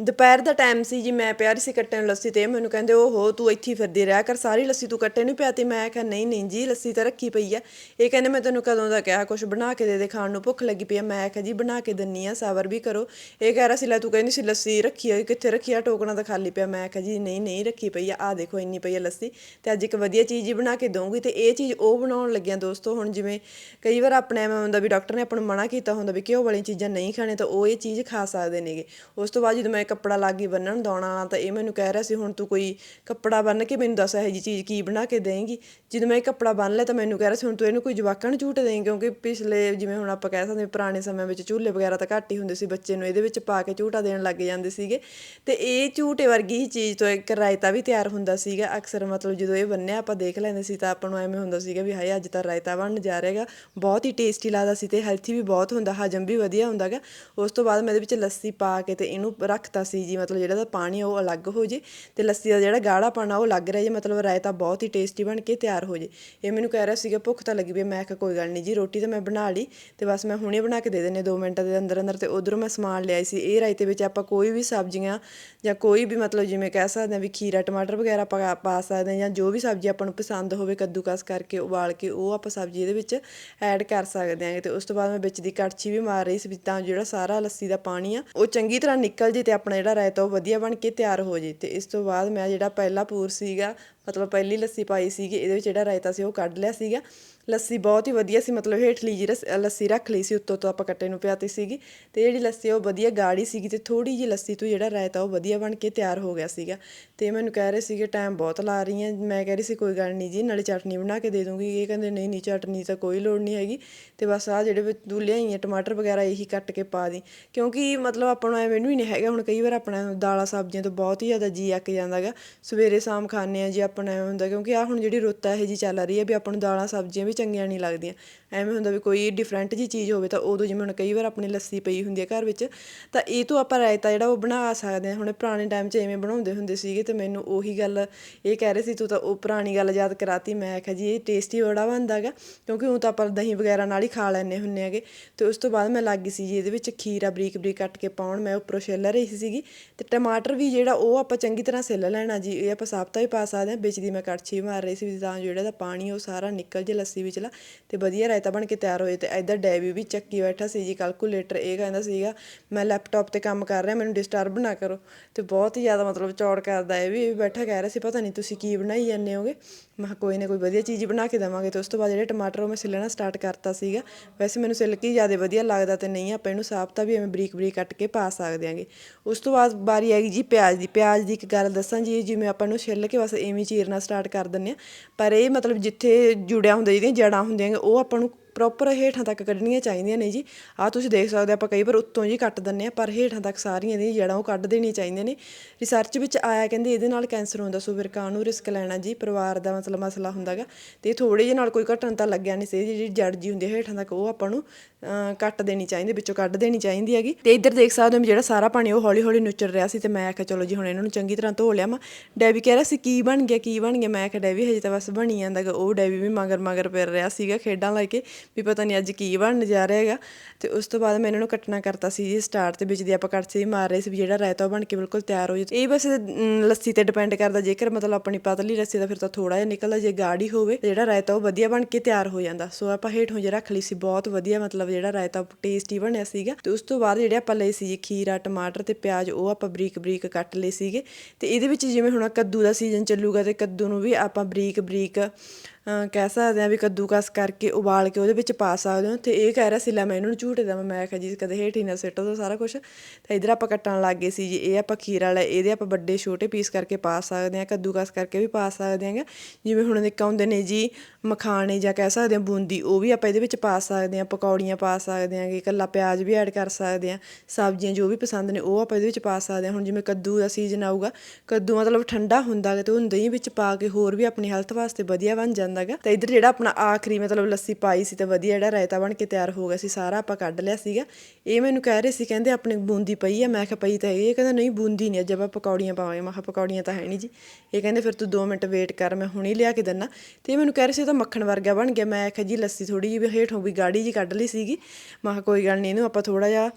ਦੁਪਹਿਰ ਦਾ ਟਾਈਮ ਸੀ ਜੀ, ਮੈਂ ਪਿਆਰੀ ਸੀ ਕੱਟਣ ਲੱਸੀ ਤੇ ਇਹ ਮੈਨੂੰ ਕਹਿੰਦੇ, ਓਹੋ, ਤੂੰ ਇੱਥੇ ਹੀ ਫਿਰਦੀ ਰਿਹਾ ਕਰ, ਸਾਰੀ ਲੱਸੀ ਤੂੰ ਕੱਟੇ ਨਹੀਂ ਪਿਆਤੀ ਮੈਂ ਕਿਹਾ, ਨਹੀਂ ਨਹੀਂ ਜੀ, ਲੱਸੀ ਤਾਂ ਰੱਖੀ ਪਈ ਆ। ਇਹ ਕਹਿੰਦੇ, ਮੈਂ ਤੈਨੂੰ ਕਦੋਂ ਦਾ ਕਿਹਾ ਕੁਝ ਬਣਾ ਕੇ ਦੇ ਦੇ, ਖਾਣ ਨੂੰ ਭੁੱਖ ਲੱਗੀ ਪਈ ਆ। ਮੈਂ ਕਿਹਾ, ਜੀ, ਬਣਾ ਕੇ ਦਿੰਨੀ ਆ, ਸਬਰ ਵੀ ਕਰੋ। ਇਹ ਕਹਿ ਰਿਹਾ ਸੀ, ਲੈ ਤੂੰ ਕਹਿੰਦੀ ਸੀ, ਲੱਸੀ ਰੱਖੀ ਆ ਕਿੱਥੇ ਰੱਖੀ ਆ? ਟੋਕਣਾ ਤਾਂ ਖਾਲੀ ਪਿਆ। ਮੈਂ ਕਿਹਾ, ਜੀ, ਨਹੀਂ ਨਹੀਂ ਰੱਖੀ ਪਈ ਆ ਆ ਦੇਖੋ, ਇੰਨੀ ਪਈ ਆ ਲੱਸੀ ਤੇ ਅੱਜ ਇੱਕ ਵਧੀਆ ਚੀਜ਼ ਹੀ ਬਣਾ ਕੇ ਦਊਂਗੀ। ਤੇ ਇਹ ਚੀਜ਼ ਉਹ ਬਣਾਉਣ ਲੱਗਿਆ ਦੋਸਤੋ, ਹੁਣ ਜਿਵੇਂ ਕਈ ਵਾਰ ਆਪਣੇ ਐਵੇਂ ਹੁੰਦਾ ਵੀ ਡਾਕਟਰ ਨੇ ਆਪਾਂ ਨੂੰ ਮਨਾ ਕੀਤਾ ਹੁੰਦਾ ਵੀ ਘਿਓ ਵਾਲੀਆਂ ਚੀਜ਼ਾਂ ਨਹੀਂ ਖਾਣੇ ਤਾਂ ਉਹ ਇਹ ਚੀਜ਼ ਖਾ ਸਕਦੇ ਨੇਗੇ। ਉਸ ਤੋਂ ਬਾਅਦ ਜਦੋਂ ਮੈਂ ਕੱਪੜਾ ਲੱਗ ਗਈ ਬੰਨਣ ਦਾਉਣਾ ਤਾਂ ਇਹ ਮੈਨੂੰ ਕਹਿ ਰਿਹਾ ਸੀ, ਹੁਣ ਤੂੰ ਕੋਈ ਕੱਪੜਾ ਬੰਨ ਕੇ ਮੈਨੂੰ ਦੱਸ ਇਹ ਜੀ ਚੀਜ਼ ਕੀ ਬਣਾ ਕੇ ਦੇਂਗੀ ਜਦੋਂ ਮੈਂ ਇਹ ਕੱਪੜਾ ਬੰਨ ਲਿਆ ਤਾਂ ਮੈਨੂੰ ਕਹਿ ਰਿਹਾ ਸੀ, ਹੁਣ ਤੂੰ ਇਹਨੂੰ ਕੋਈ ਜਵਾਕਾਂ ਨੂੰ ਝੂਟ ਦੇਂਗੀ ਕਿਉਂਕਿ ਪਿਛਲੇ ਜਿਵੇਂ ਹੁਣ ਆਪਾਂ ਕਹਿ ਸਕਦੇ ਪੁਰਾਣੇ ਸਮਿਆਂ ਵਿੱਚ ਝੂਲੇ ਵਗੈਰਾ ਤਾਂ ਘੱਟ ਹੀ ਹੁੰਦੇ ਸੀ ਬੱਚੇ ਨੂੰ, ਇਹਦੇ ਵਿੱਚ ਪਾ ਕੇ ਝੂਟਾ ਦੇਣ ਲੱਗ ਜਾਂਦੇ ਸੀਗੇ। ਤੇ ਇਹ ਝੂਟੇ ਵਰਗੀ ਹੀ ਚੀਜ਼ ਤੋਂ ਇੱਕ ਰਾਇਤਾ ਵੀ ਤਿਆਰ ਹੁੰਦਾ ਸੀਗਾ। ਅਕਸਰ ਮਤਲਬ ਜਦੋਂ ਇਹ ਬੰਨਿਆ, ਆਪਾਂ ਦੇਖ ਲੈਂਦੇ ਸੀ ਤਾਂ ਆਪਾਂ ਨੂੰ ਐਵੇਂ ਹੁੰਦਾ ਸੀਗਾ ਵੀ ਹਾਏ, ਅੱਜ ਤਾਂ ਰਾਇਤਾ ਬਣਨ ਜਾ ਰਿਹਾਗਾ ਬਹੁਤ ਹੀ ਟੇਸਟੀ ਲੱਗਦਾ ਸੀ ਤੇ ਹੈਲਥੀ ਵੀ ਬਹੁਤ ਹੁੰਦਾ, ਹਜਮ ਵੀ ਵਧੀਆ ਹੁੰਦਾਗਾ। ਉਸ ਤੋਂ ਬਾਅਦ ਮੈਂ ਇਹਦੇ ਵਿੱਚ ਲੱਸੀ ਪਾ ਕੇ ਤੇ ਇਹਨੂੰ ਰੱਖਤਾ ਸੀ ਜੀ, ਮਤਲਬ ਜਿਹੜਾ ਦਾ ਪਾਣੀ ਆ ਉਹ ਅਲੱਗ ਹੋ ਜੇ ਤੇ ਲੱਸੀ ਦਾ ਜਿਹੜਾ ਗਾੜਾ ਪਾਣਾ ਉਹ ਲੱਗ ਰਿਹਾ ਜੇ, ਮਤਲਬ ਰਾਇਤਾ ਬਹੁਤ ਹੀ ਟੇਸਟੀ ਬਣ ਕੇ ਤਿਆਰ ਹੋ ਜੇ। ਇਹ ਮੈਨੂੰ ਕਹਿ ਰਿਹਾ ਸੀਗਾ, ਭੁੱਖ ਤਾਂ ਲੱਗੀ ਵੀ ਮੈਂ ਕਿਹਾ ਕੋਈ ਗੱਲ ਨਹੀਂ ਜੀ, ਰੋਟੀ ਤਾਂ ਮੈਂ ਬਣਾ ਲਈ ਤੇ ਬਸ ਮੈਂ ਹੁਣੇ ਬਣਾ ਕੇ ਦੇ ਦਿੰਨੇ 2 ਮਿੰਟਾਂ ਦੇ ਅੰਦਰ ਅੰਦਰ ਤੇ ਉਧਰੋਂ ਮੈਂ ਸਮਾਨ ਲਿਆਈ ਸੀ। ਇਹ ਰਾਇਤੇ ਵਿੱਚ ਆਪਾਂ ਕੋਈ ਵੀ ਸਬਜ਼ੀਆਂ ਜਾਂ ਕੋਈ ਵੀ ਮਤਲਬ ਜਿਵੇਂ ਕਹਿ ਸਕਦੇ ਹਾਂ ਵੀ ਖੀਰਾ, ਟਮਾਟਰ ਵਗੈਰਾ ਪਾ ਪਾ ਸਕਦੇ ਹਾਂ ਜਾਂ ਜੋ ਵੀ ਸਬਜ਼ੀ ਆਪਾਂ ਨੂੰ ਪਸੰਦ ਹੋਵੇ ਕੱਦੂਕਸ ਕਰਕੇ ਉਬਾਲ ਕੇ ਉਹ ਆਪਾਂ ਸਬਜ਼ੀ ਇਹਦੇ ਵਿੱਚ ਐਡ ਕਰ ਸਕਦੇ ਹਾਂ ਤੇ ਉਸ ਤੋਂ ਬਾਅਦ ਮੈਂ ਵਿੱਚ ਦੀ ਕੜਛੀ ਵੀ ਮਾਰ ਰਹੀ ਸੀ ਤਾਂ ਜਿਹੜਾ ਸਾਰਾ ਲੱਸੀ ਦਾ ਪਾਣੀ ਆ, ਉਹ ਚੰਗੀ ਤਰ੍ਹਾਂ ਨਿਕਲ ਜੇ ਤੇ ਆਪਣਾ ਜਿਹੜਾ ਰਾਇਤਾ ਉਹ ਵਧੀਆ ਬਣ ਕੇ ਤਿਆਰ ਹੋ ਜੇ ਤੇ ਇਸ ਤੋਂ ਬਾਅਦ ਮੈਂ ਜਿਹੜਾ ਪਹਿਲਾ ਪੂਰ ਸੀਗਾ ਮਤਲਬ ਪਹਿਲੀ ਲੱਸੀ ਪਾਈ ਸੀਗੀ, ਇਹਦੇ ਵਿੱਚ ਜਿਹੜਾ ਰਾਇਤਾ ਸੀ ਉਹ ਕੱਢ ਲਿਆ ਸੀਗਾ। ਲੱਸੀ ਬਹੁਤ ਹੀ ਵਧੀਆ ਸੀ, ਮਤਲਬ ਹੇਠਲੀ ਜੀ ਰਸ- ਲੱਸੀ ਰੱਖ ਲਈ ਸੀ, ਉੱਤੋਂ ਤੋਂ ਆਪਾਂ ਕੱਟੇ ਨੂੰ ਪਿਆਤੀ ਸੀਗੀ। ਤੇ ਜਿਹੜੀ ਲੱਸੀ ਉਹ ਵਧੀਆ ਗਾੜੀ ਸੀਗੀ ਤੇ ਥੋੜੀ ਜਿਹੀ ਲੱਸੀ ਤੋਂ ਜਿਹੜਾ ਰਾਇਤਾ ਉਹ ਵਧੀਆ ਬਣ ਕੇ ਤਿਆਰ ਹੋ ਗਿਆ ਸੀਗਾ। ਤੇ ਮੈਨੂੰ ਕਹਿ ਰਹੇ ਸੀਗੇ ਟਾਈਮ ਬਹੁਤ ਲਾ ਰਹੀ ਹੈ ਮੈਂ ਕਹਿ ਰਹੀ ਸੀ, ਕੋਈ ਗੱਲ ਨਹੀਂ ਜੀ, ਨਾਲੇ ਚਟਨੀ ਬਣਾ ਕੇ ਦੇ ਦੂੰਗੀ। ਇਹ ਕਹਿੰਦੇ, ਨਹੀਂ ਨਹੀਂ, ਚਟਨੀ ਤਾਂ ਕੋਈ ਲੋੜ ਨਹੀਂ ਹੈਗੀ। ਤੇ ਬਸ ਆ ਜਿਹੜੇ ਵਿੱਚ ਤੂੰ ਲਿਆਈ ਟਮਾਟਰ ਵਗੈਰਾ ਇਹੀ ਕੱਟ ਕੇ ਪਾ ਦੀ। ਕਿਉਂਕਿ ਮਤਲਬ ਆਪਾਂ ਨੂੰ ਐਵੇਂ ਨੂੰ ਹੀ ਨਹੀਂ ਹੈਗਾ। ਹੁਣ ਕਈ ਵਾਰ ਆਪਣਾ ਦਾਲਾਂ ਸਬਜ਼ੀਆਂ ਤੋਂ ਬਹੁਤ ਹੀ ਜ਼ਿਆਦਾ ਜੀ ਅੱਕ ਜਾਂਦਾਗਾ। ਸਵੇਰੇ ਸ਼ਾਮ ਖਾਂਦੇ ਆ ਜੀ ਆਪਣਾ ਐਵੇਂ ਹੁੰਦਾ ਕਿਉਂਕਿ ਆ ਹੁਣ ਜਿਹੜੀ ਰੁੱਤ ਇਹੋ ਜੀ ਚੱਲ ਰਹੀ ਹੈ ਵੀ ਆਪਾਂ ਨੂੰ ਦਾਲਾਂ ਸਬਜ਼ੀਆਂ ਵੀ ਚੰਗੀਆਂ ਨਹੀਂ ਲੱਗਦੀਆਂ। ਐਵੇਂ ਹੁੰਦਾ ਵੀ ਕੋਈ ਡਿਫਰੈਂਟ ਜੀ ਚੀਜ਼ ਹੋਵੇ ਤਾਂ ਉਦੋਂ ਜਿਵੇਂ ਹੁਣ ਕਈ ਵਾਰ ਆਪਣੀ ਲੱਸੀ ਪਈ ਹੁੰਦੀ ਹੈ ਘਰ ਵਿੱਚ, ਤਾਂ ਇਹ ਤੋਂ ਆਪਾਂ ਰਾਇਤਾ ਜਿਹੜਾ ਉਹ ਬਣਾ ਸਕਦੇ ਹਾਂ ਹੁਣ ਪੁਰਾਣੇ ਟਾਈਮ 'ਚ ਐਵੇਂ ਬਣਾਉਂਦੇ ਹੁੰਦੇ ਸੀਗੇ ਤੇ ਮੈਨੂੰ ਉਹੀ ਗੱਲ ਇਹ ਕਹਿ ਰਹੇ ਸੀ, ਤੂੰ ਤਾਂ ਉਹ ਪੁਰਾਣੀ ਗੱਲ ਯਾਦ ਕਰਾਤੀ। ਮੈਂ ਆਖਿਆ, ਜੀ, ਇਹ ਟੇਸਟੀ ਬੜਾ ਬਣਦਾਗਾ ਕਿਉਂਕਿ ਉਹ ਤਾਂ ਆਪਾਂ ਦਹੀਂ ਵਗੈਰਾ ਨਾਲ ਹੀ ਖਾ ਲੈਂਦੇ ਹੁੰਨੇ ਹੈਗੇ। ਤੇ ਉਸ ਤੋਂ ਬਾਅਦ ਮੈਂ ਲੱਗ ਗਈ ਸੀ ਜੀ ਇਹਦੇ ਵਿੱਚ ਖੀਰਾ ਬਰੀਕ ਬਰੀਕ ਕੱਟ ਕੇ ਪਾਉਣ। ਮੈਂ ਉੱਪਰੋਂ ਛਿੱਲ ਰਹੀ ਸੀਗੀ ਤੇ ਟਮਾਟਰ ਵੀ ਜਿਹੜਾ ਉਹ ਆਪਾਂ ਚੰਗੀ ਤਰ੍ਹਾਂ ਛਿੱਲ ਲੈਣਾ ਜੀ, ਇਹ ਆਪਾਂ ਸਾਬਤਾ ਵੀ ਪਾ ਸਕਦੇ ਹਾਂ ਵਿੱਚ ਦੀ ਮੈਂ ਕੜਛੀ ਮਾਰ ਰਹੀ ਸੀ ਤਾਂ ਜਿਹੜਾ ਦਾ ਪਾਣੀ ਉਹ ਸਾਰਾ ਨਿਕਲ ਜੇ ਲੱਸੀ ਵਿਚਲਾ ਤੇ ਵਧੀਆ ਰਾਇਤਾ ਬਣ ਕੇ ਤਿਆਰ ਹੋਏ ਤੇ ਇੱਧਰ ਡੈਵੀ ਵੀ ਚੱਕੀ ਬੈਠਾ ਸੀ ਜੀ ਕੈਲਕੂਲੇਟਰ ਇਹ ਕਹਿੰਦਾ ਸੀਗਾ, ਮੈਂ ਲੈਪਟਾਪ ਤੇ ਕੰਮ ਕਰ ਰਿਹਾ, ਮੈਨੂੰ ਡਿਸਟਰਬ ਨਾ ਕਰੋ। ਤੇ ਬਹੁਤ ਹੀ ਜ਼ਿਆਦਾ ਮਤਲਬ ਚੌੜ ਕਰਦਾ ਇਹ ਵੀ ਬੈਠਾ ਕਹਿ ਰਿਹਾ ਸੀ, ਪਤਾ ਨਹੀਂ ਤੁਸੀਂ ਕੀ ਬਣਾਈ ਜਾਂਦੇ ਹੋਗੇ? ਮੈਂ ਕਿਹਾ ਕੋਈ ਨਾ ਕੋਈ ਵਧੀਆ ਚੀਜ਼ ਬਣਾ ਕੇ ਦੇਵਾਂਗੇ ਤੇ ਉਸ ਤੋਂ ਬਾਅਦ ਜਿਹੜੇ ਟਮਾਟਰ ਉਹ ਮੈਂ ਸਿੱਲਣਾ ਸਟਾਰਟ ਕਰਤਾ ਸੀਗਾ। ਵੈਸੇ ਮੈਨੂੰ ਛਿੱਲ ਕੇ ਹੀ ਜ਼ਿਆਦਾ ਵਧੀਆ ਲੱਗਦਾ ਤੇ ਨਹੀਂ, ਆਪਾਂ ਇਹਨੂੰ ਸਾਬਤਾ ਵੀ ਐਵੇਂ ਬਰੀਕ ਬਰੀਕ ਕੱਟ ਕੇ ਪਾ ਸਕਦੇ ਆਂਗੇ ਉਸ ਤੋਂ ਬਾਅਦ ਵਾਰੀ ਆਈ ਜੀ ਪਿਆਜ਼ ਦੀ। ਪਿਆਜ਼ ਦੀ ਇੱਕ ਗੱਲ ਦੱਸਾਂ ਜੀ ਜਿਵੇਂ ਆਪਾਂ ਨੂੰ ਛਿੱਲ ਕੇ ਬਸ ਐਵੇਂ ਚੀਰਨਾ ਸਟਾਰਟ ਕਰ ਦਿੰਨੇ ਆ ਪਰ ਇਹ ਮਤਲਬ ਜਿੱਥੇ ਜੁੜਿਆ ਹੁੰਦਾ ਜਿਹਦੀਆਂ ਜੜਾਂ ਹੁੰਦੀਆਂ ਉਹ ਆਪਾਂ ਨੂੰ ਪ੍ਰੋਪਰ ਹੇਠਾਂ ਤੱਕ ਕੱਢਣੀਆਂ ਚਾਹੀਦੀਆਂ ਨੇ ਜੀ। ਆਹ ਤੁਸੀਂ ਦੇਖ ਸਕਦੇ ਆਪਾਂ ਕਈ ਵਾਰ ਉੱਤੋਂ ਜੀ ਕੱਟ ਦਿੰਨੇ ਆ ਪਰ ਹੇਠਾਂ ਤੱਕ ਸਾਰੀਆਂ ਦੀਆਂ ਜੜਾਂ ਉਹ ਕੱਢ ਦੇਣੀਆਂ ਚਾਹੀਦੀਆਂ ਨੇ। ਰਿਸਰਚ ਵਿੱਚ ਆਇਆ ਕਹਿੰਦੇ ਇਹਦੇ ਨਾਲ ਕੈਂਸਰ ਹੁੰਦਾ, ਸੋ ਫਿਰ ਕਾਹਨੂੰ ਰਿਸਕ ਲੈਣਾ ਜੀ? ਪਰਿਵਾਰ ਦਾ ਮਤਲਬ ਮਸਲਾ ਹੁੰਦਾਗਾ ਤੇ ਥੋੜੇ ਜਿਹੇ ਨਾਲ ਕੋਈ ਘਟਨ ਤਾਂ ਲੱਗਿਆ ਨਹੀਂ ਸੀ, ਜਿਹੜੀ ਜੜ ਜੀ ਹੁੰਦੀ ਹੈ ਹੇਠਾਂ ਤੱਕ, ਉਹ ਆਪਾਂ ਨੂੰ ਕੱਟ ਦੇਣੀ ਚਾਹੀਦੀ, ਵਿੱਚੋਂ ਕੱਢ ਦੇਣੀ ਚਾਹੀਦੀ ਹੈਗੀ। ਤੇ ਇੱਧਰ ਦੇਖ ਸਕਦੇ ਹੋ ਵੀ ਜਿਹੜਾ ਸਾਰਾ ਪਾਣੀ ਉਹ ਹੌਲੀ ਹੌਲੀ ਨੁੱਚੜ ਰਿਹਾ ਸੀ ਤੇ ਮੈਂ ਆਖਿਆ ਚਲੋ ਜੀ, ਹੁਣ ਇਹਨਾਂ ਨੂੰ ਚੰਗੀ ਤਰ੍ਹਾਂ ਧੋ ਲਿਆ ਮੈਂ। ਡੈਵੀ ਕਹਿ ਰਿਹਾ ਸੀ, ਕੀ ਬਣ ਗਿਆ, ਕੀ ਬਣ ਗਿਆ? ਮੈਂ ਆਖਿਆ ਡੈਵੀ ਹਜੇ ਤਾਂ ਬਸ ਬਣੀ ਜਾਂਦਾਗਾ ਉਹ ਡੈਵੀ ਵੀ ਮਗਰ ਮਗਰ ਫਿਰ ਰਿਹਾ ਸੀਗਾ ਖੇਡਾਂ ਲੈ ਕੇ। ਵੀ ਪਤਾ ਨਹੀਂ ਅੱਜ ਕੀ ਬਣਨ ਜਾ ਰਿਹਾ ਹੈਗਾ। ਤੇ ਉਸ ਤੋਂ ਬਾਅਦ ਮੈਂ ਇਹਨਾਂ ਨੂੰ ਕੱਟਣਾ ਕਰਤਾ ਸੀ ਜੀ ਸਟਾਰਟ ਤੇ ਵਿੱਚ ਦੀ ਆਪਾਂ ਕੜਛੀ ਮਾਰ ਰਹੇ ਸੀ ਵੀ ਜਿਹੜਾ ਰਾਇਤਾ ਉਹ ਬਣ ਕੇ ਬਿਲਕੁਲ ਤਿਆਰ ਹੋ ਜੇ। ਇਹ ਬਸ ਲੱਸੀ ਤੇ ਡਿਪੈਂਡ ਕਰਦਾ, ਜੇਕਰ ਮਤਲਬ ਆਪਣੀ ਪਤਲੀ ਲੱਸੀ ਦਾ ਫਿਰ ਤਾਂ ਥੋੜਾ ਜਿਹਾ ਨਿਕਲਦਾ, ਜੇ ਗਾੜੀ ਹੋਵੇ ਜਿਹੜਾ ਰਾਇਤਾ ਉਹ ਵਧੀਆ ਬਣ ਕੇ ਤਿਆਰ ਹੋ ਜਾਂਦਾ। ਸੋ ਆਪਾਂ ਹੇਠੋਂ ਜੇ ਰੱਖ ਲਈ ਸੀ, ਬਹੁਤ ਵਧੀਆ ਮਤਲਬ ਜਿਹੜਾ ਰਾਇਤਾ ਟੇਸਟੀ ਬਣਿਆ ਸੀਗਾ। ਤੇ ਉਸ ਤੋਂ ਬਾਅਦ ਜਿਹੜੇ ਆਪਾਂ ਲਏ ਸੀ ਜੀ ਖੀਰਾ, ਟਮਾਟਰ ਤੇ ਪਿਆਜ਼, ਉਹ ਆਪਾਂ ਬਰੀਕ ਬਰੀਕ ਕੱਟ ਲਏ ਸੀਗੇ। ਤੇ ਇਹਦੇ ਵਿੱਚ ਜਿਵੇਂ ਹੁਣ ਕੱਦੂ ਦਾ ਸੀਜ਼ਨ ਚੱਲੂਗਾ ਤੇ ਕੱਦੂ ਨੂੰ ਵੀ ਆਪਾਂ ਬਰੀਕ ਬਰੀਕ ਕਹਿ ਸਕਦੇ ਆ ਵੀ ਕੱਦੂਕਸ ਕਰਕੇ ਉਬਾਲ ਕੇ ਉਹਦੇ ਵਿੱਚ ਪਾ ਸਕਦੇ ਹੋ ਤੇ ਇਹ ਕਹਿ ਰਿਹਾ ਸੀ, ਲੈ ਮੈਂ ਇਹਨਾਂ ਨੂੰ ਝੂਟੇ ਦਾ ਮੈਂ ਕਿਹਾ ਜੀ, ਕਦੇ ਹੇਠ ਹੀ ਨਾ ਸਿੱਟ ਦੋ ਸਾਰਾ ਕੁਝ ਤੇ ਇਧਰ ਆਪਾਂ ਕੱਟਣ ਲੱਗ ਗਏ ਸੀ ਜੀ, ਇਹ ਆਪਾਂ ਖੀਰ ਵਾਲਾ, ਇਹਦੇ ਆਪਾਂ ਵੱਡੇ ਛੋਟੇ ਪੀਸ ਕਰਕੇ ਪਾ ਸਕਦੇ ਆ ਕੱਦੂਕਸ ਕਰਕੇ ਵੀ ਪਾ ਸਕਦੇ ਆਂਗੇ ਜਿਵੇਂ ਹੁਣ ਨਿੱਕਾ ਹੁੰਦੇ ਨੇ ਜੀ ਮਖਾਣੇ ਜਾਂ ਕਹਿ ਸਕਦੇ ਆ ਬੂੰਦੀ, ਉਹ ਵੀ ਆਪਾਂ ਇਹਦੇ ਵਿੱਚ ਪਾ ਸਕਦੇ ਆ ਪਕੌੜੀਆਂ ਪਾ ਸਕਦੇ ਆਂਗੇ ਇਕੱਲਾ ਪਿਆਜ਼ ਵੀ ਐਡ ਕਰ ਸਕਦੇ ਆ ਸਬਜ਼ੀਆਂ ਜੋ ਵੀ ਪਸੰਦ ਨੇ ਉਹ ਆਪਾਂ ਇਹਦੇ ਵਿੱਚ ਪਾ ਸਕਦੇ ਆ ਹੁਣ ਜਿਵੇਂ ਕੱਦੂ ਦਾ ਸੀਜ਼ਨ ਆਊਗਾ, ਕੱਦੂ ਮਤਲਬ ਠੰਡਾ ਹੁੰਦਾ ਗਾ ਤੇ ਉਹਨੂੰ ਦਹੀਂ ਵਿੱਚ ਪਾ ਕੇ ਹੋਰ ਵੀ ਆਪਣੀ ਹੈਲਥ ਵਾਸਤੇ ਵਧੀਆ ਬਣ ਜਾਂਦਾ ਗਾ। ਤੇ ਇੱਧਰ ਜਿਹੜਾ ਆਪਣਾ ਆਖਰੀ ਮਤਲਬ ਲੱਸੀ ਪਾਈ ਸੀ ਤੇ ਵਧੀਆ ਜਿਹੜਾ ਰਾਇਤਾ ਬਣ ਕੇ ਤਿਆਰ ਹੋ ਗਿਆ ਸੀ, ਸਾਰਾ ਆਪਾਂ ਕੱਢ ਲਿਆ ਸੀਗਾ। ਇਹ ਮੈਨੂੰ ਕਹਿ ਰਹੇ ਸੀ, ਕਹਿੰਦੇ ਆਪਣੇ ਬੂੰਦੀ ਪਈ ਆ। ਮੈਂ ਕਿਹਾ ਪਈ ਤਾਂ ਹੈਗੀ ਇਹ ਕਹਿੰਦਾ ਨਹੀਂ ਬੂੰਦੀ ਨਹੀਂ ਅੱਜ ਆਪਾਂ ਪਕੌੜੀਆਂ ਪਾਵਾਂਗੇ। ਮੈਂ ਕਿਹਾ ਪਕੌੜੀਆਂ ਤਾਂ ਹੈ ਨਹੀਂ ਜੀ। ਇਹ ਕਹਿੰਦੇ ਫਿਰ ਤੂੰ 2 ਮਿੰਟ ਵੇਟ ਕਰ, ਮੈਂ ਹੁਣੇ ਲਿਆ ਕੇ ਦਿੰਨਾ। ਤੇ ਇਹ ਮੈਨੂੰ ਕਹਿ ਰਹੇ ਸੀ ਤਾਂ ਮੱਖਣ ਵਰਗਾ ਬਣ ਗਿਆ। ਮੈਂ ਆਖਿਆ ਜੀ ਲੱਸੀ ਥੋੜੀ ਜਿਹੀ ਹੇਠੋਂ ਵੀ ਗਾੜੀ ਜੀ ਕੱਢ ਲਈ ਸੀਗੀ। ਮੈਂ ਕਿਹਾ ਕੋਈ ਗੱਲ ਨਹੀਂ ਇਹਨੂੰ ਆਪਾਂ ਥੋੜਾ ਜਿਹਾ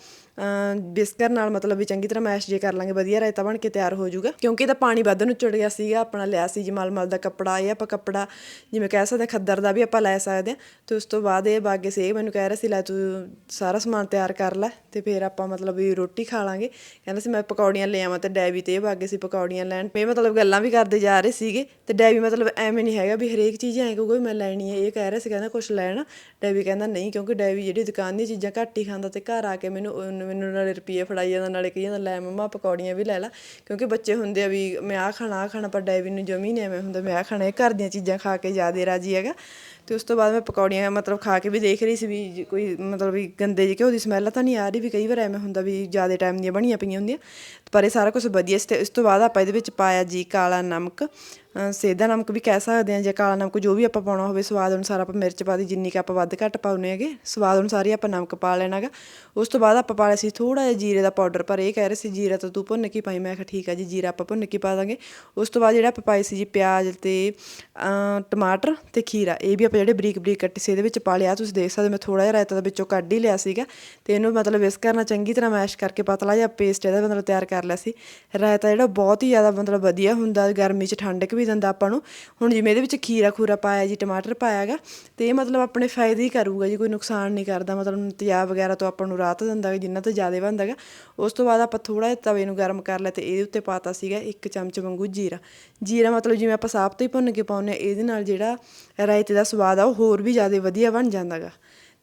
ਬਿਸਕਰ ਨਾਲ ਮਤਲਬ ਵੀ ਚੰਗੀ ਤਰ੍ਹਾਂ ਮੈਸ਼ ਜੇ ਕਰ ਲਾਂਗੇ, ਵਧੀਆ ਰਾਇਤਾ ਬਣ ਕੇ ਤਿਆਰ ਹੋ ਜਾਊਗਾ। ਕਿਉਂਕਿ ਇਹਦਾ ਪਾਣੀ ਵੱਧ ਨੂੰ ਚੜ ਗਿਆ ਸੀਗਾ, ਆਪਣਾ ਲਿਆ ਸੀ ਜੀ ਮਲਮਲ ਦਾ ਕੱਪੜਾ, ਇਹ ਆਪਾਂ ਕੱਪੜਾ ਜਿਵੇਂ ਕਹਿ ਸਕਦੇ ਹਾਂ ਖੱਦਰ ਦਾ ਵੀ ਆਪਾਂ ਲੈ ਸਕਦੇ ਹਾਂ। ਤੇ ਉਸ ਤੋਂ ਬਾਅਦ ਇਹ ਬਾਗੇ ਸੇ, ਇਹ ਮੈਨੂੰ ਕਹਿ ਰਿਹਾ ਸੀ, ਲੈ ਤੂੰ ਸਾਰਾ ਸਮਾਨ ਤਿਆਰ ਕਰ ਲੈ ਤੇ ਫਿਰ ਆਪਾਂ ਮਤਲਬ ਵੀ ਰੋਟੀ ਖਾ ਲਾਂਗੇ। ਕਹਿੰਦਾ ਸੀ, ਮੈਂ ਪਕੌੜੀਆਂ ਲੈ ਆਵਾਂ ਤੇ ਡੈਵੀ ਤੇ ਇਹ ਬਾਗੇ ਸੀ ਪਕੌੜੀਆਂ ਲੈਣ। ਇਹ ਮਤਲਬ ਗੱਲਾਂ ਵੀ ਕਰਦੇ ਜਾ ਰਹੇ ਸੀਗੇ ਤੇ ਡੈਵੀ ਮਤਲਬ ਐਵੇਂ ਨਹੀਂ ਹੈਗਾ ਵੀ ਹਰੇਕ ਚੀਜ਼ ਐਂ ਕਹੂਗਾ ਮੈਂ ਲੈਣੀ ਹੈ। ਇਹ ਕਹਿ ਰਿਹਾ ਸੀ, ਕਹਿੰਦਾ ਕੁਝ ਲੈਣਾ। ਡੈਵੀ ਕਹਿੰਦਾ, ਨਹੀਂ, ਕਿਉਂਕਿ ਡੈਵੀ ਜਿਹੜੀ ਦੁਕਾਨ ਦੀਆਂ ਚੀਜ਼ਾਂ ਘੱਟ ਹੀ ਖਾਂਦਾ ਤੇ ਘਰ ਆ ਕੇ ਮੈਨੂੰ ਮੈਨੂੰ ਨਾਲੇ ਰੁਪਈਏ ਫੜਾਈ ਜਾਂਦਾ, ਨਾਲੇ ਕਹੀ ਜਾਂਦਾ, ਲੈ ਮੰਮਾ ਪਕੌੜੀਆਂ ਵੀ ਲੈ ਲੈ। ਕਿਉਂਕਿ ਬੱਚੇ ਹੁੰਦੇ ਆ ਵੀ ਮੈਂ ਆਹ ਖਾਣਾ ਆਹ ਖਾਣਾ, ਪਰ ਡੈਵੀ ਨੂੰ ਜਮੀ ਨਹੀਂ ਐਵੇਂ ਹੁੰਦਾ, ਮੈਂ ਆ ਖਾਣਾ, ਇਹ ਘਰ ਦੀਆਂ ਚੀਜ਼ਾਂ ਖਾ ਕੇ ਜ਼ਿਆਦਾ ਰਾਜੀ ਹੈਗਾ। ਤੇ ਉਸ ਤੋਂ ਬਾਅਦ ਮੈਂ ਪਕੌੜੀਆਂ ਮਤਲਬ ਖਾ ਕੇ ਵੀ ਦੇਖ ਰਹੀ ਸੀ ਵੀ ਜੇ ਕੋਈ ਮਤਲਬ ਵੀ ਗੰਦੇ ਜਿਹੇ ਘਿਓ ਦੀ ਸਮੈਲ ਤਾਂ ਨਹੀਂ ਆ ਰਹੀ ਵੀ ਕਈ ਵਾਰ ਐਵੇਂ ਹੁੰਦਾ ਵੀ ਜ਼ਿਆਦਾ ਟਾਈਮ ਦੀਆਂ ਬਣੀਆਂ ਪਈਆਂ ਹੁੰਦੀਆਂ। ਪਰ ਇਹ ਸਾਰਾ ਕੁਝ ਵਧੀਆ ਸੀ ਤੇ ਇਸ ਤੋਂ ਬਾਅਦ ਆਪਾਂ ਇਹਦੇ ਵਿੱਚ ਪਾਇਆ ਜੀ ਕਾਲਾ ਨਮਕ ਸੇਧਾ ਨਮਕ ਵੀ ਕਹਿ ਸਕਦੇ ਹਾਂ ਜੇ ਕਾਲਾ ਨਮਕ ਜੋ ਵੀ ਆਪਾਂ ਪਾਉਣਾ ਹੋਵੇ, ਸਵਾਦ ਅਨੁਸਾਰ ਆਪਾਂ ਮਿਰਚ ਪਾ ਦੀ, ਜਿੰਨੀ ਕਿ ਆਪਾਂ ਵੱਧ ਘੱਟ ਪਾਉਨੇ ਹੈਗੇ, ਸਵਾਦ ਅਨੁਸਾਰ ਹੀ ਆਪਾਂ ਨਮਕ ਪਾ ਲੈਣਾ ਗਾ। ਉਸ ਤੋਂ ਬਾਅਦ ਆਪਾਂ ਪਾ ਲਿਆ ਸੀ ਥੋੜਾ ਜਿਹਾ ਜੀਰੇ ਦਾ ਪਾਊਡਰ ਪਰ ਇਹ ਕਹਿ ਰਹੇ ਸੀ ਜੀਰਾ ਤਾਂ ਤੂੰ ਭੁੰਨ ਕੇ ਪਾਈ, ਮੈਂ ਕਿਹਾ ਠੀਕ ਆ ਜੀ, ਜੀਰਾ ਆਪਾਂ ਭੁੰਨ ਕੇ ਪਾ ਦਾਂਗੇ। ਉਸ ਤੋਂ ਬਾਅਦ ਜਿਹੜਾ ਆਪਾਂ ਪਾਈ ਸੀ ਜੀ ਪਿਆਜ਼ ਤੇ ਟਮਾਟਰ ਤੇ ਖੀਰਾ, ਇਹ ਵੀ ਆਪਾਂ ਜਿਹੜੇ ਬਰੀਕ ਬਰੀਕ ਕੱਟੇ ਸੀ ਇਹਦੇ ਵਿੱਚ ਪਾ ਲਿਆ ਤੁਸੀਂ ਦੇਖ ਸਕਦੇ ਹੋ ਮੈਂ ਥੋੜਾ ਜਿਹਾ ਰਾਇਤਾ ਦਾ ਵਿੱਚੋਂ ਕੱਢ ਹੀ ਲਿਆ ਸੀਗਾ ਤੇ ਇਹਨੂੰ ਮਤਲਬ ਇਸ ਕਰਨਾ ਚੰਗੀ ਤਰ੍ਹਾਂ ਮੈਸ਼ ਕਰਕੇ ਪਤਲਾ ਜਿਹਾ ਪੇਸਟ ਇਹਦਾ ਮਤਲਬ ਤਿਆਰ ਕਰ ਲਿਆ ਸੀ। ਰਾਇਤਾ ਜਿਹੜਾ ਬਹੁਤ ਹੀ ਜ਼ਿਆਦਾ ਮਤਲਬ ਵਧੀਆ ਹੁੰਦਾ ਗਰਮੀ 'ਚ ਠੰਡਕ ਵੀ ਦਿੰਦਾ ਆਪਾਂ ਨੂੰ। ਹੁਣ ਜਿਵੇਂ ਇਹਦੇ ਵਿੱਚ ਖੀਰਾ ਖੂਰਾ ਪਾਇਆ ਜੀ ਟਮਾਟਰ ਪਾਇਆਗਾ ਤੇ ਇਹ ਮਤਲਬ ਆਪਣੇ ਫਾਇਦੇ ਹੀ ਕਰੂਗਾ ਜੀ ਕੋਈ ਨੁਕਸਾਨ ਨਹੀਂ ਕਰਦਾ ਮਤਲਬ ਤੇਜ਼ਾਬ ਵਗੈਰਾ ਤੋਂ ਆਪਾਂ ਨੂੰ ਰਾਹਤ ਦਿੰਦਾ ਗਾ, ਜਿੰਨਾ ਤੋਂ ਜ਼ਿਆਦਾ ਬਣਦਾ ਗਾ। ਉਸ ਤੋਂ ਬਾਅਦ ਆਪਾਂ ਥੋੜਾ ਜਿਹਾ ਤਵੇ ਨੂੰ ਗਰਮ ਕਰ ਲਿਆ ਤੇ ਇਹਦੇ ਉੱਤੇ ਪਾਤਾ ਸੀਗਾ ਇੱਕ ਚਮਚ ਵਾਂਗੂ ਜੀਰਾ। ਜੀਰਾ ਮਤਲਬ ਜਿਵੇਂ ਆਪਾਂ ਸਾਬਤ ਹੀ ਭੁੰਨ ਕੇ ਪਾਉਂਦੇ ਹਾਂ ਇਹਦੇ ਨਾਲ ਜਿਹੜਾ ਰਾਇਤੇ ਦਾ ਸਵਾਦ ਆ ਉਹ ਹੋਰ ਵੀ ਜ਼ਿਆਦਾ ਵਧੀਆ ਬਣ ਜਾਂਦਾ ਗਾ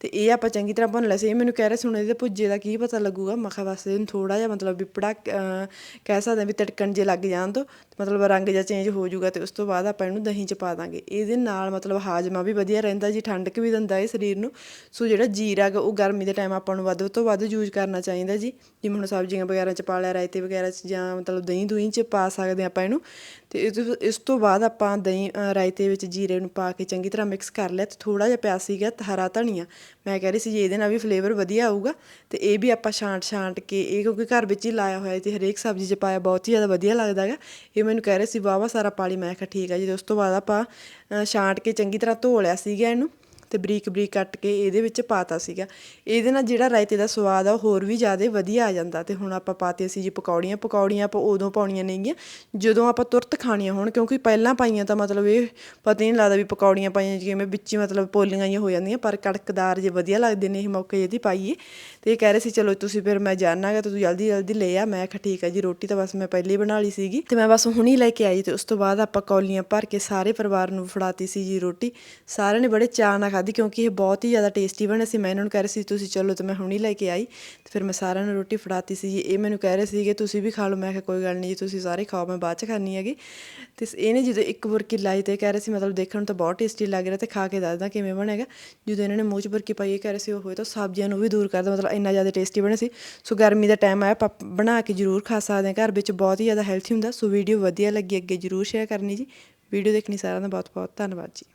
ਤੇ ਇਹ ਆਪਾਂ ਚੰਗੀ ਤਰ੍ਹਾਂ ਭੁੰਨ ਲਿਆ ਸੀ। ਇਹ ਮੈਨੂੰ ਕਹਿ ਰਹੇ ਸੀ, ਹੁਣ ਇਹਦੇ ਭੁੱਜੇ ਦਾ ਕੀ ਪਤਾ ਲੱਗੂਗਾ? ਮੈਂ ਕਿਹਾ ਬਸ ਇਹਨੂੰ ਥੋੜਾ ਜਿਹਾ ਮਤਲਬ ਵੀ ਪੜਾ ਕਹਿ ਸਕਦੇ ਹਾਂ ਵੀ ਤੜਕਣ ਜੇ ਲੱਗ ਜਾਣ ਤੋਂ ਮਤਲਬ ਰੰਗ ਜਿਹਾ ਚੇਂਜ ਹੋ ਜਾਊਗਾ ਤੇ ਉਸ ਤੋਂ ਬਾਅਦ ਆਪਾਂ ਇਹਨੂੰ ਦਹੀਂ ਚ ਪਾ ਦਾਂਗੇ। ਇਹਦੇ ਨਾਲ ਮਤਲਬ ਹਾਜ਼ਮਾ ਵੀ ਵਧੀਆ ਰਹਿੰਦਾ ਜੀ, ਠੰਡਕ ਵੀ ਦਿੰਦਾ ਇਹ ਸਰੀਰ ਨੂੰ। ਸੋ ਜਿਹੜਾ ਜੀਰਾ ਗਾ, ਉਹ ਗਰਮੀ ਦੇ ਟਾਈਮ ਆਪਾਂ ਨੂੰ ਵੱਧ ਤੋਂ ਵੱਧ ਯੂਜ਼ ਕਰਨਾ ਚਾਹੀਦਾ ਜੀ। ਜਿਵੇਂ ਹੁਣ ਸਬਜ਼ੀਆਂ ਵਗੈਰਾ ਚ ਪਾ ਲਿਆ, ਰਾਇਤੇ ਵਗੈਰਾ ਚ ਜਾਂ ਮਤਲਬ ਦਹੀਂ ਦੁਹੀਂ ਚ ਪਾ ਸਕਦੇ ਆਪਾਂ ਇਹਨੂੰ। ਤੇ ਇਸ ਤੋਂ ਬਾਅਦ ਆਪਾਂ ਦਹੀਂ ਰਾਇਤੇ ਵਿੱਚ ਜੀਰੇ ਨੂੰ ਪਾ ਕੇ ਚੰਗੀ ਤਰ੍ਹਾਂ ਮਿਕਸ ਕਰ ਲਿਆ ਤੇ ਥੋੜਾ ਜਿਹਾ ਪਿਆ ਸੀਗਾ ਹਰਾ ਧਨੀਆ। ਮੈਂ ਕਹਿ ਰਹੀ ਸੀ ਜੀ ਇਹਦੇ ਨਾਲ ਵੀ ਫਲੇਵਰ ਵਧੀਆ ਆਊਗਾ, ਤੇ ਇਹ ਵੀ ਆਪਾਂ ਛਾਂਟ ਛਾਂਟ ਕੇ ਇਹ ਕਿਉਂਕਿ ਘਰ ਵਿੱਚ ਹੀ ਲਾਇਆ ਹੋਇਆ ਤੇ ਹਰੇਕ ਸਬਜ਼ੀ 'ਚ ਪਾਇਆ, ਬਹੁਤ ਹੀ ਜ਼ਿਆਦਾ ਵਧੀਆ ਲੱਗਦਾ ਹੈਗਾ। ਇਹ ਮੈਨੂੰ ਕਹਿ ਰਹੇ ਸੀ ਵਾਹਵਾ ਸਾਰਾ ਪਾਲੀ ਮੈਂ ਕਿਹਾ ਠੀਕ ਹੈ ਜੀ, ਤੇ ਉਸ ਤੋਂ ਬਾਅਦ ਆਪਾਂ ਛਾਂਟ ਕੇ ਚੰਗੀ ਤਰ੍ਹਾਂ ਧੋ ਲਿਆ ਸੀਗਾ ਇਹਨੂੰ। ਤੇ ਬਰੀਕ ਬਰੀਕ ਕੱਟ ਕੇ ਇਹਦੇ ਵਿੱਚ ਪਾਤਾ ਸੀਗਾ। ਇਹਦੇ ਨਾਲ ਜਿਹੜਾ ਰਾਇਤੇ ਦਾ ਸਵਾਦ ਆ, ਉਹ ਹੋਰ ਵੀ ਜ਼ਿਆਦਾ ਵਧੀਆ ਆ ਜਾਂਦਾ। ਤੇ ਹੁਣ ਆਪਾਂ ਪਾਤੇ ਸੀ ਜੀ ਪਕੌੜੀਆਂ। ਪਕੌੜੀਆਂ ਆਪਾਂ ਉਦੋਂ ਪਾਉਣੀਆਂ ਨੇਗੀਆਂ ਜਦੋਂ ਆਪਾਂ ਤੁਰਤ ਖਾਣੀਆਂ ਹੋਣ, ਕਿਉਂਕਿ ਪਹਿਲਾਂ ਪਾਈਆਂ ਤਾਂ ਮਤਲਬ ਇਹ ਪਤਾ ਹੀ ਨਹੀਂ ਲੱਗਦਾ ਵੀ ਪਕੌੜੀਆਂ ਪਾਈਆਂ ਜਿਵੇਂ ਵਿੱਚ ਹੀ ਮਤਲਬ ਪੋਲੀਆਂ ਹੀ ਹੋ ਜਾਂਦੀਆਂ, ਪਰ ਕੜਕਦਾਰ ਜੇ ਵਧੀਆ ਲੱਗਦੇ ਨੇ ਇਹ ਮੌਕੇ ਜਿਹਦੀ ਪਾਈਏ। ਤੇ ਇਹ ਕਹਿ ਰਹੇ ਸੀ, ਚਲੋ ਤੁਸੀਂ ਫਿਰ ਮੈਂ ਜਾਣਾਗਾ ਤੇ ਤੂੰ ਜਲਦੀ ਜਲਦੀ ਲੈ ਆ। ਮੈਂ ਕਿਹਾ, ਠੀਕ ਹੈ ਜੀ, ਰੋਟੀ ਤਾਂ ਬਸ ਮੈਂ ਪਹਿਲੇ ਹੀ ਬਣਾ ਲਈ ਸੀਗੀ। ਤੇ ਮੈਂ ਬਸ ਹੁਣੀ ਲੈ ਕੇ ਆਈ ਤੇ ਉਸ ਤੋਂ ਬਾਅਦ ਆਪਾਂ ਕੌਲੀਆਂ ਭਰ ਕੇ ਸਾਰੇ ਪਰਿਵਾਰ ਨੂੰ ਫੜਾਤੀ ਸੀ ਜੀ ਰੋਟੀ। ਸਾਰਿਆਂ ਨੇ ਬੜੇ ਚਾਅ ਨਾਲ ਖਾਧੀ ਕਿਉਂਕਿ ਇਹ ਬਹੁਤ ਹੀ ਜ਼ਿਆਦਾ ਟੇਸਟੀ ਬਣੇ ਸੀ। ਮੈਂ ਇਹਨਾਂ ਨੂੰ ਕਹਿ ਰਹੀ ਸੀ, ਤੁਸੀਂ ਚਲੋ ਤੇ ਮੈਂ ਹੁਣੀ ਲੈ ਕੇ ਆਈ। ਤੇ ਫਿਰ ਮੈਂ ਸਾਰਿਆਂ ਨੂੰ ਰੋਟੀ ਫੜਾਤੀ ਸੀ। ਜੀ ਇਹ ਮੈਨੂੰ ਕਹਿ ਰਹੇ ਸੀਗੇ, ਤੁਸੀਂ ਵੀ ਖਾ ਲਓ। ਮੈਂ ਕਿਹਾ, ਕੋਈ ਗੱਲ ਨਹੀਂ ਜੀ, ਤੁਸੀਂ ਸਾਰੇ ਖਾਓ, ਮੈਂ ਬਾਅਦ ਚ ਖਾਣੀ ਹੈਗੀ। ਤੇ ਇਹਨੇ ਜਦੋਂ ਇੱਕ ਬੁਰਕੀ ਲਾਈ ਤੇ ਕਹਿ ਰਹੇ ਸੀ, ਮਤਲਬ ਦੇਖਣ ਨੂੰ ਤਾਂ ਬਹੁਤ ਟੇਸਟੀ ਲੱਗ ਰਿਹਾ ਤੇ ਖਾ ਕੇ ਦੱਸਦਾ ਕਿਵੇਂ ਬਣੇਗਾ। ਜਦੋਂ ਇਹਨਾਂ ਨੇ ਮੂੰਹ ਚ ਬੁਰਕੀ ਪਾਈ, ਇਹ ਕਹਿ ਰਹੇ ਸੀ ਉਹ ਹੋਏ ਤਾਂ ਸਬਜ਼ੀਆਂ ਨੂੰ ਵੀ ਦੂਰ ਕਰਦਾ ਮਤਲਬ ਇੰਨਾ ਜ਼ਿਆਦਾ ਟੇਸਟੀ ਬਣੇ ਸੀ। ਸੋ ਗਰਮੀ ਦਾ ਟਾਈਮ ਆਇਆ ਆਪਾਂ ਬਣਾ ਕੇ ਜ਼ਰੂਰ ਖਾ ਸਕਦੇ ਹਾਂ। ਘਰ ਵਿੱਚ ਬਹੁਤ ਹੀ ਜ਼ਿਆਦਾ ਹੈਲਥੀ ਹੁੰਦਾ। ਸੋ ਵੀਡੀਓ ਵਧੀਆ ਲੱਗੀ, ਅੱਗੇ ਜ਼ਰੂਰ ਸ਼ੇਅਰ ਕਰਨੀ ਜੀ। ਵੀਡੀਓ ਦੇਖਣੀ ਸਾਰਿਆਂ ਦਾ ਬਹੁਤ ਬਹੁਤ ਧੰਨਵਾਦ ਜੀ।